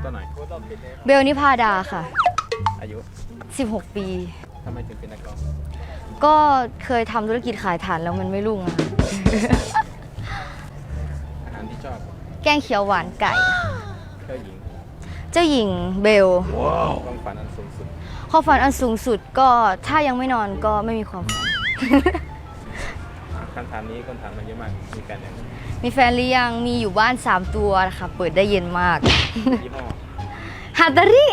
ำตัวหน่อยเบลนิพาดาค่ะ อายุ 16 ปี ทำไมถึงเป็นนักร้องก็เคยทำธุรกิจขายถ่านแล้วมันไม่รุ่งอะค่ะอาหารที่ชอบแกงเขียวหวานไก่เจ้าหญิงเจ้าหญิงเบลความฝันอันสูงสุด ความฝันอันสูงสุดก็ถ้ายังไม่นอนก็ไม่มีความฝัน คำถามนี้คนถามมาเยอะมาก มีแฟนยังมีแฟนหรือยังมีอยู่บ้าน 3 ตัวนะคะเปิดได้เย็นมาก ยี่ห้อฮาตาริ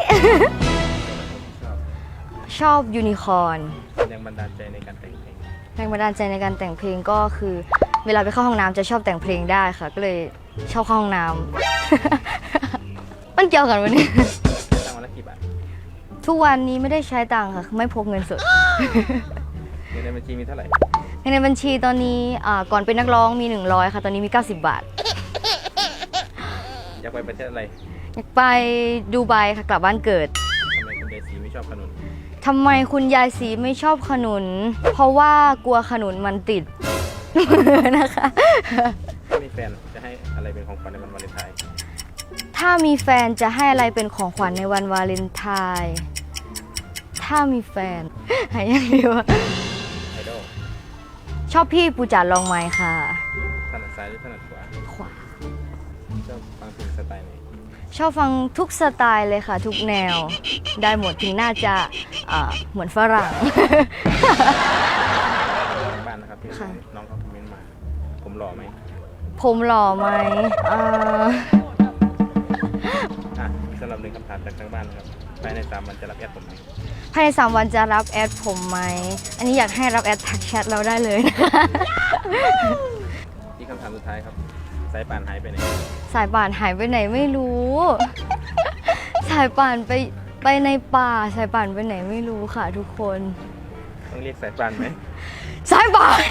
ชอบชอบยูนิคอร์นแรงบันดาลใจในการแต่งเพลงแรงบันดาลใจในการแต่งเพลงก็คือ เวลาไปเข้าห้องน้ำจะชอบแต่งเพลงได้ค่ะ ก็เลยชอบเข้าห้องน้ำ มันเกี่ยวกันวันนี้ตั้งวันละกี่บาททุกวันนี้ไม่ได้ใช้ตังค์ค่ะ ไม่พกเงินสด เงินในบัญชีมีเท่าไหร่ เงินในบัญชีตอนนี้อ่าก่อนเป็นนักร้องมี 100 ค่ะ ตอนนี้มี 90 บาท อยากไปประเทศอะไรอยากไปดูไบค่ะกลับบ้านเกิด ทำไมคุณยายสีไม่ชอบขนุนทำไมคุณยายสีไม่ชอบขนุน เพราะว่ากลัวขนุนมันติด นะคะ ถ้ามีแฟนจะให้อะไรเป็นของขวัญในวันวาเลนไทน์ถ้ามีแฟนจะให้อะไรเป็นของขวัญในวันวาเลนไทน์ ถ้ามีแฟน หายยังดีวะไอดอล ชอบพี่ปูจัดลองไหมค่ะ ถนัดซ้ายหรือถนัดขวาขวา ชอบฟังเพลงสไตล์ไหนชอบฟังทุกสไตล์เลยค่ะ ทุกแนว ได้หมดถึงน่าจะอ่าเหมือนฝรั่ง ทางบ้านนะครับที่ค่ะ น้องเขาคอมเมนต์มา ผมหล่อไหมผมหล่อไหมอ่าอะสำหรับหนึ่งคำถามจากทางบ้านนะครับภายในสามวันจะรับแอดผมไหมภายใน 3 วันจะรับแอดผมไหม อันนี้อยากให้รับแอดทักแชทเราได้เลยนะคะที่คำถามสุดท้ายครับ สายป่านหายไปไหนสายป่านหายไปไหนไม่รู้ สายป่านไปไปในป่า สายป่านไปไหนไม่รู้ค่ะทุกคน ต้องเรียกสายป่านไหม สายป่าน